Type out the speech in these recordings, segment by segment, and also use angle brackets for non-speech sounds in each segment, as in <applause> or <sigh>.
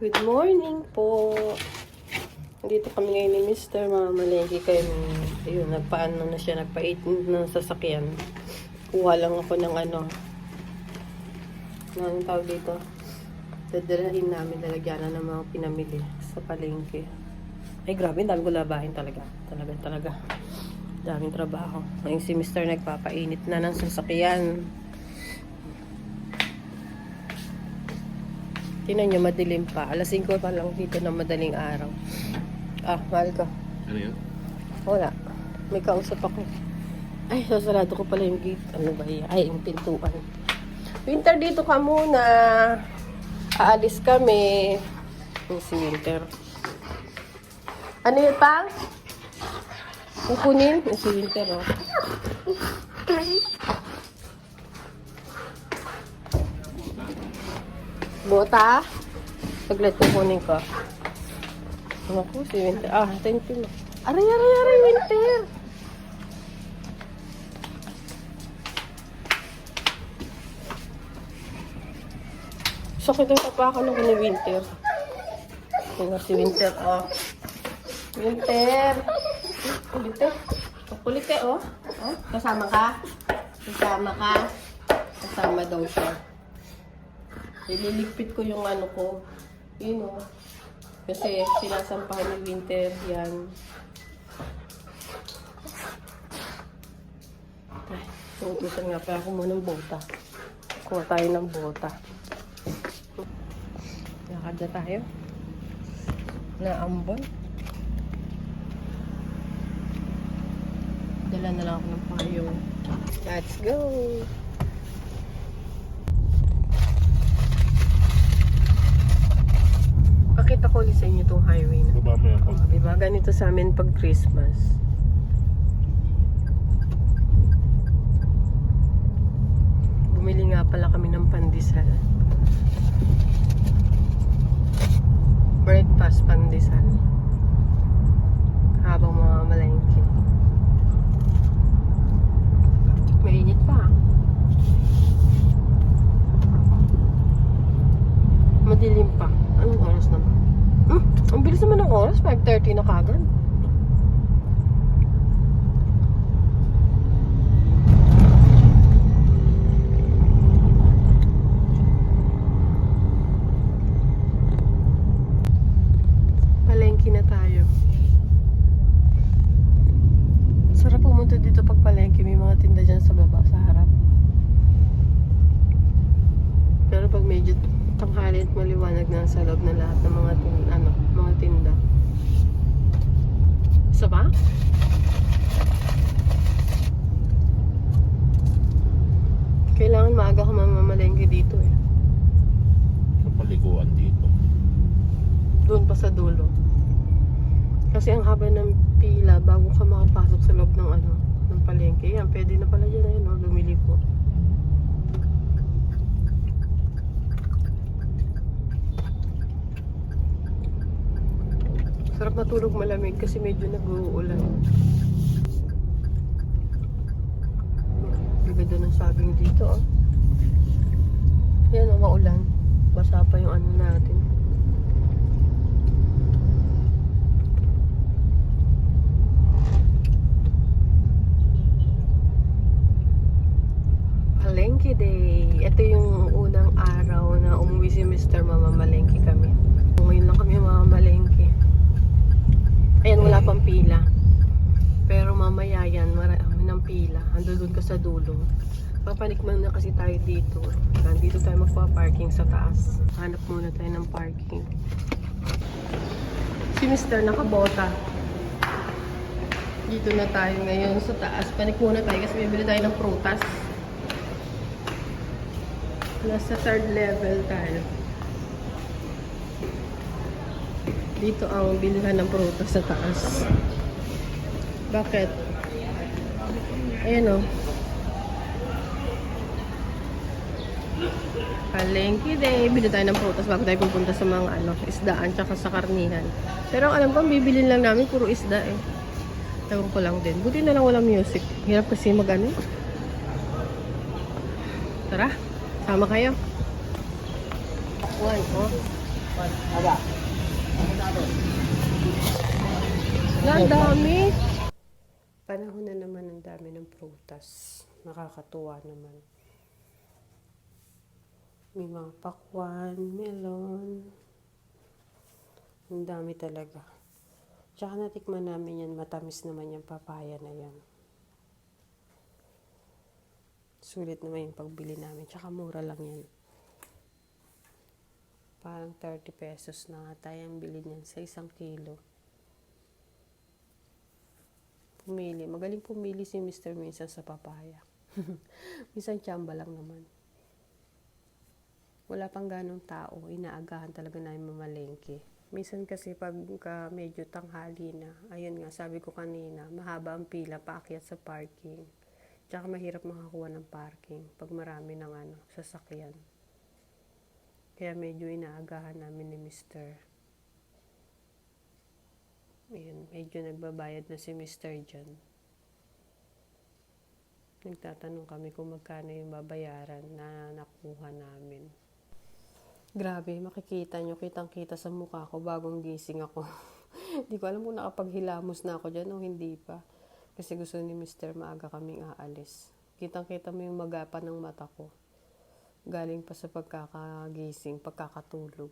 Good morning po. Dito kami ngayon ni Mr. Mamalengke kami. Ayun, nagpaano na siya, nagpait ng sasakyan. Kuha lang ako ng ano. Ano tawag dito? Dadalahin namin lalagyanan ng mga pinamili sa palengke. Ay grabe, dami ko labahin talaga. Talaga, talaga. Daming trabaho. Ngayon si Mr. nagpapainit na ng sasakyan. Tingnan nyo, madilim pa. Alas 5 pa lang dito ng madaling araw. Ah, mahal ko. Ano yun? Wala. May kausap ako. Ay, sasarado ko pala yung gate. Ano ba yan? Ay, yung pintuan. Winter, dito ka muna. Aalis kami. Yung si Winter. Ano yun, Pang? Kukunin? Yung si Winter, oh. Bota? Saglit kukunin ko. Ko si Winter? Ah, thank you. Aray, aray, aray, Winter! Sakit ang tapakan ako ni Winter. Nga si Winter, oh. Winter! Kulite. Kulite, oh. oh. Kasama ka? Kasama ka? Kasama daw siya. Nililigpit ko yung ano ko. Yun, oh. Kasi sinasampahan ni Winter yan. Ay, tutusan nga pa ako muna ng bota. Kuha tayo ng bota. Lakad na tayo. Naambon. Dala na lang ako ng payong. Let's go! Pakita ko ulit sa inyo itong highway na. Baba mo yan. Oh, diba? Ganito sa amin pag Christmas. Bumili nga pala kami ng pandesal. Breakfast pandesal. Habang mga malengke. Mainit pa. Madilim pa. Anong oras naman? Hmm, ang bilis naman ng oras. 5.30 na kagad. Palengke na tayo. Sarap pumunta dito pag palengke. May mga tinda dyan sa baba, sa harap. Pero pag medyo tanghali at maliwanag na sa loob na lahat ng mga tin, ano, mga tinda. Isa ba? Kailangan maaga ka mamamalengke dito eh. Sa paliguan dito. Doon pa sa dulo. Kasi ang haba ng pila bago ka makapasok sa loob ng ano, ng palengke. Yan, pwede na pala dyan ayun, no? lumili Sarap matulog malamig kasi medyo nag-uulan. Gaganda ng sabing dito, oh. Yan, oh, maulan. Basa pa yung ano natin. Palengke Day. Ito yung unang araw na umuwi si Mr. Mamamalengke kami. Ngayon lang kami mamamalengke. Ayan, wala pang pila. Pero mamaya yan, marami ng pila. Ando doon ka sa dulo. Papanikman na kasi tayo dito. Nandito tayo magpa-parking sa taas. Hanap muna tayo ng parking. Si Mr. nakabota. Dito na tayo ngayon sa taas. Panik muna tayo kasi bibili tayo ng prutas. Nasa third level tayo. Dito ang bilihan ng prutas sa taas. Bakit? Ayan o. Palengke day. Bili tayo ng prutas bago tayo pupunta sa mga ano, isdaan tsaka sa karnihan. Pero ang alam ko, bibilin lang namin puro isda eh. Ewan ko lang din. Buti na lang walang music. Hirap kasi mag ano. Tara, sama kayo. One, oh. Aba. Ang dami. Panahon na dami ng prutas. Nakakatuwa naman. May mga pakwan, melon. Ang dami talaga. Tsaka natikman namin yan, matamis naman yung papaya na yan. Sulit naman yung pagbili namin. Tsaka mura lang yan. Parang 30 pesos na nga tayong bili niyan sa isang kilo. Pumili. Magaling pumili si Mr. minsan sa papaya. <laughs> minsan tsamba lang naman. Wala pang ganong tao. Inaagahan talaga namin mamalengke. Minsan kasi pag ka medyo tanghali na, ayun nga, sabi ko kanina, mahaba ang pila paakyat sa parking. Tsaka mahirap makakuha ng parking pag marami ng ano, sasakyan. Kaya medyo inaagahan namin ni Mr. Ayun, medyo nagbabayad na si Mr. dyan. Nagtatanong kami kung magkano yung babayaran na nakuha namin. Grabe, makikita nyo, kitang-kita sa mukha ko bagong gising ako. <laughs> Hindi ko alam kung nakapaghilamos na ako dyan o hindi pa. Kasi gusto ni Mr. maaga kaming aalis. Kitang-kita mo yung magapan ng mata ko. Galing pa sa pagkakagising, pagkakatulog.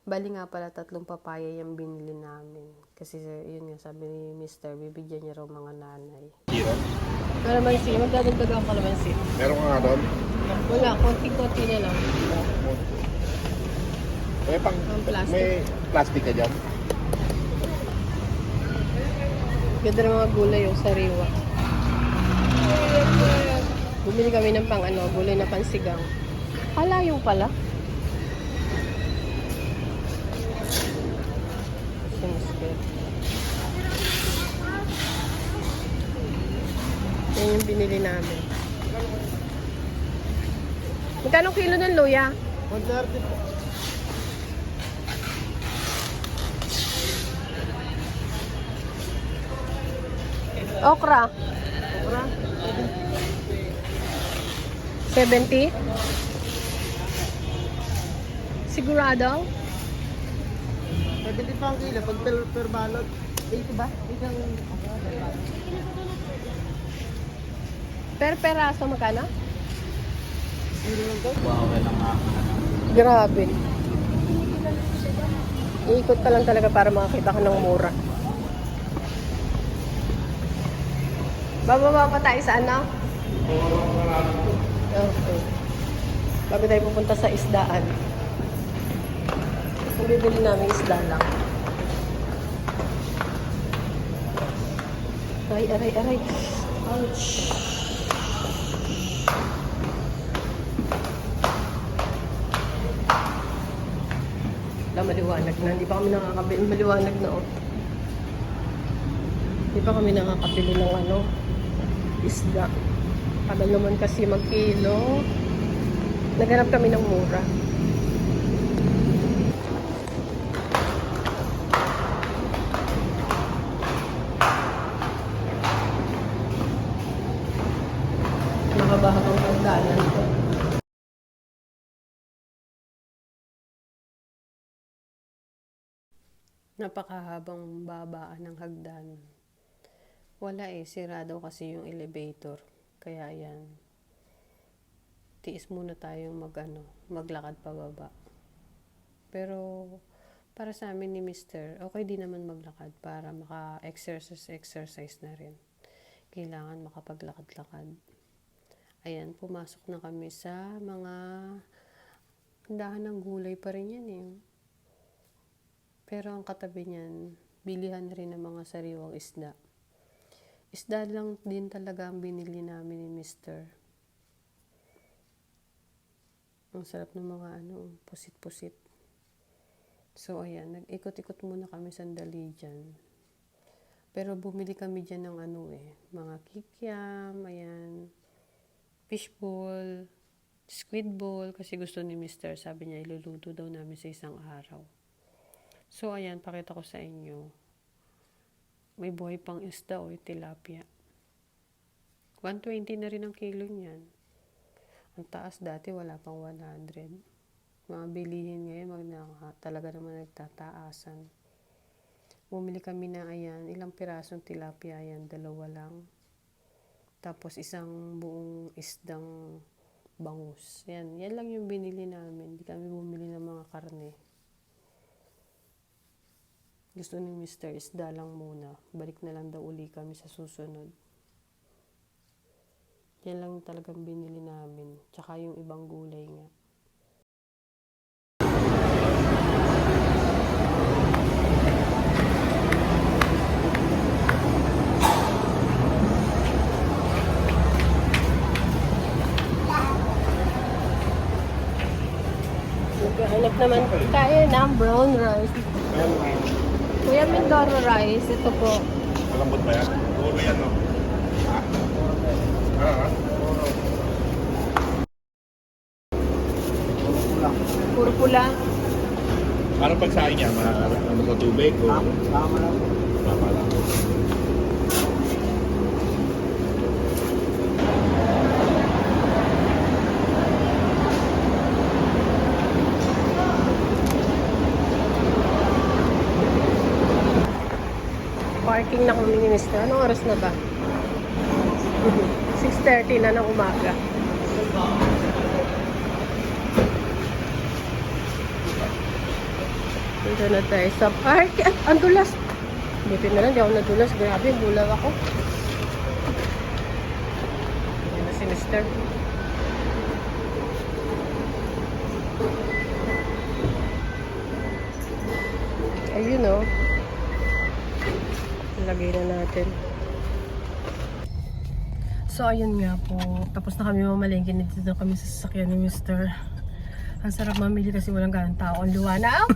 Bali nga pala tatlong papaya yung binili namin. Kasi yun nga sabi ni Mr. bibigyan niya raw mga nanay. Zero. Kalamansi, magdadagdag ako kalamansi. Meron ka nga doon? Wala, konti-konti na lang. May pang, Ang plastic. may plastic ka dyan? Ganda ng mga gulay yung sariwa. Bumili kami ng pang ano, gulay na pansigang. Kalayo pala. Sinuspet. Yan yung binili namin. Magkano kilo ng luya? 130 po. Okra. Okra? 70? Sigurado? 70 pa ang kilo. Pag per, per balot. 80 ba? Isang... Per peraso magkano? Daw. Grabe. Iikot ka lang talaga para makakita ka ng mura. Bababa pa tayo sa ano? Okay. Bago tayo pupunta sa isdaan. Bibili namin isda lang. Aray, aray, aray. Ouch. Wala, maliwanag na. Hindi pa kami nakakabili. Maliwanag na, oh. Hindi pa kami nakakabili ng ano, isda. Tagal naman kasi mag-kilo. Naghanap kami ng mura. Nakabahag ang pagdalan ko. Napakahabang babaan ng hagdan. Wala eh, sira daw kasi yung elevator. Kaya yan. Tiis muna tayong mag, ano, maglakad pababa. Pero para sa amin ni Mr. okay din naman maglakad para maka-exercise exercise na rin. Kailangan makapaglakad-lakad. Ayan, pumasok na kami sa mga tindahan ng gulay pa rin yan eh. Pero ang katabi niyan, bilihan rin ng mga sariwang isda. Isda lang din talaga ang binili namin ni Mr. Ang sarap ng mga ano, pusit-pusit. So, ayan, nag-ikot-ikot muna kami sandali dyan. Pero bumili kami dyan ng ano eh, mga kikiam, ayan, fishball, squid ball, kasi gusto ni Mr. Sabi niya, iluluto daw namin sa isang araw. So, ayan, pakita ko sa inyo. May buhay pang isda o tilapia. 120 na rin ang kilo niyan. Ang taas dati, wala pang 100. mga bilihin ngayon, mag talaga naman nagtataasan. Bumili kami na ayan, ilang pirasong tilapia yan, dalawa lang. Tapos isang buong isdang bangus. Yan, yan lang yung binili namin. Hindi kami bumili ng mga karne. Gusto ni Mr. Isda lang muna. Balik na lang daw uli kami sa susunod. Yan lang talagang binili namin. Tsaka yung ibang gulay nga. Naghahanap naman tayo ng brown rice. Kuya Mindoro rice, ito po. Malambot ba yan? Puro yan, no? Ha? Ah, Puro pula. Parang pagsain niya, ma- ano sa tubig o... Tama lang. Tama lang. Parking na kami ni Mr. Anong oras na ba? <laughs> 6.30 na ng umaga. Dito na tayo sa park. At ang dulas. Buti na lang, di ako nadulas. Grabe, bulag ako. Yan na si Mr. Ayun oh. Lagay na natin. So, ayun nga po. Tapos na kami mamalengke. Dito na kami sa sasakyan ni Mr. Ang sarap mamili kasi walang ganang tao. Ang liwanag.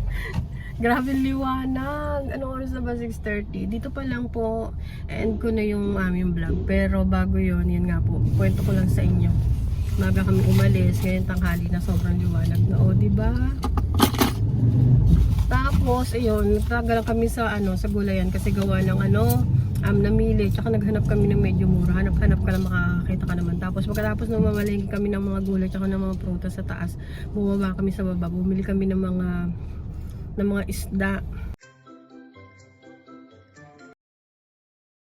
<laughs> Grabe liwanag. Anong oras na ba? 6.30. Dito pa lang po. End ko na yung aming vlog. Pero bago yon yun nga po. Kwento ko lang sa inyo. Maga kami umalis. Ngayon tanghali na sobrang liwanag na. O, di ba? Tapos, ayun, nagtagal kami sa ano, sa gulayan kasi gawa ng ano, um, namili. Tsaka naghanap kami ng medyo mura. Hanap-hanap ka lang makakakita ka naman. Tapos pagkatapos nung mamalengke kami ng mga gulay tsaka ng mga prutas sa taas, bumaba kami sa baba. Bumili kami ng mga ng mga isda.